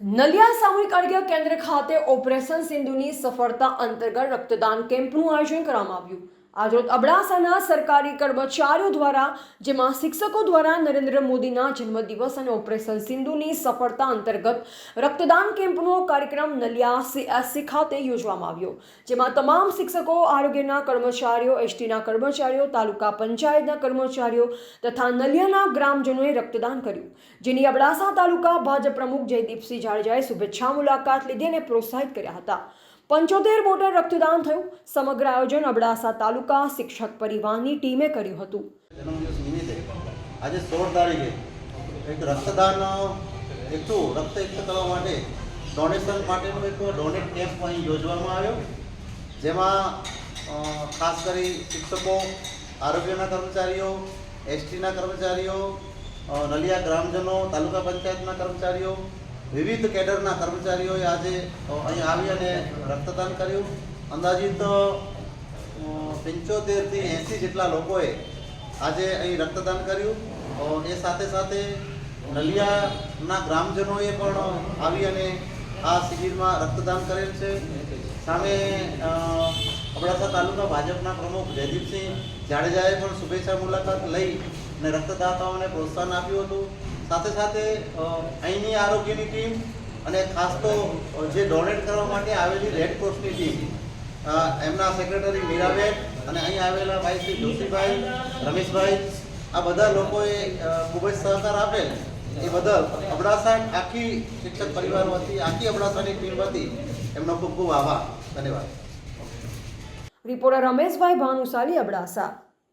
નલિયા સામૂહિક આરોગ્ય કેન્દ્ર ખાતે ઓપરેશન સિંધુની સફળતા અંતર્ગત રક્તદાન કેમ્પનું આયોજન કરવામાં આવ્યું. આજરોજ અબડાસાના સરકારી કર્મચારીઓ દ્વારા, જેમાં શિક્ષકો દ્વારા નરેન્દ્ર મોદીના જન્મદિવસ અને ઓપરેશન સિંધુની સફળતા અંતર્ગત રક્તદાન કેમ્પનો કાર્યક્રમ નલિયા સીએસસી ખાતે યોજવામાં આવ્યો. જેમાં તમામ શિક્ષકો, આરોગ્યના કર્મચારીઓ, એસટીના કર્મચારીઓ, તાલુકા પંચાયતના કર્મચારીઓ તથા નલિયાના ગ્રામજનોએ રક્તદાન કર્યું. જેની અબડાસા તાલુકા ભાજપ પ્રમુખ જયદીપસિંહ જાડેજાએ શુભેચ્છા મુલાકાત લીધી અને પ્રોત્સાહિત કર્યા હતા. પંચોતેર મોટર રક્તદાન થયું. સમગ્ર આયોજન અબડાસા તાલુકા શિક્ષક પરિવારની ટીમે કર્યું હતું. આજે સોળ તારીખે એક રક્તદાન એકઠું રક્ત એકઠું કરવા માટે ડોનેશન માટેનો એક ડોનેટ કેમ્પ અહીં યોજવામાં આવ્યો. જેમાં ખાસ કરી શિક્ષકો, આરોગ્યના કર્મચારીઓ એસટીના કર્મચારીઓ નલિયા ગ્રામજનો, તાલુકા પંચાયતના કર્મચારીઓ વિવિધ કેડરના કર્મચારીઓએ આજે અહીં આવી અને રક્તદાન કર્યું. અંદાજિત પંચોતેરથી એંસી જેટલા લોકોએ આજે અહીં રક્તદાન કર્યું. એ સાથે સાથે નલિયાના ગ્રામજનોએ પણ આવી અને આ શિબિરમાં રક્તદાન કરેલ છે. સામે અબડાસા તાલુકા ભાજપના પ્રમુખ જયદીપસિંહ જાડેજાએ પણ શુભેચ્છા મુલાકાત લઈ અને રક્તદાતાઓને પ્રોત્સાહન આપ્યું હતું. સાથે સાથે અહીંની આરોગ્યની ટીમ અને ખાસ તો જે ડોનેટ કરવા માટે આવેલી રેડ ક્રોસની ટીમ એમના સેક્રેટરી મીરાબેન અને અહીં આવેલા ભાઈ શ્રી જોશીભાઈ, રમેશભાઈ, આ બધા લોકોએ ખૂબ જ સહકાર આપેલ એ બદલ અબડાસા આખી શિક્ષક પરિવાર વતી આખી અબડાસાની ટીમ વતી એમનો ખૂબ ખૂબ આભાર. ધન્યવાદ. રિપોર્ટર રમેશભાઈ ભાનુશાલી અબડાસા.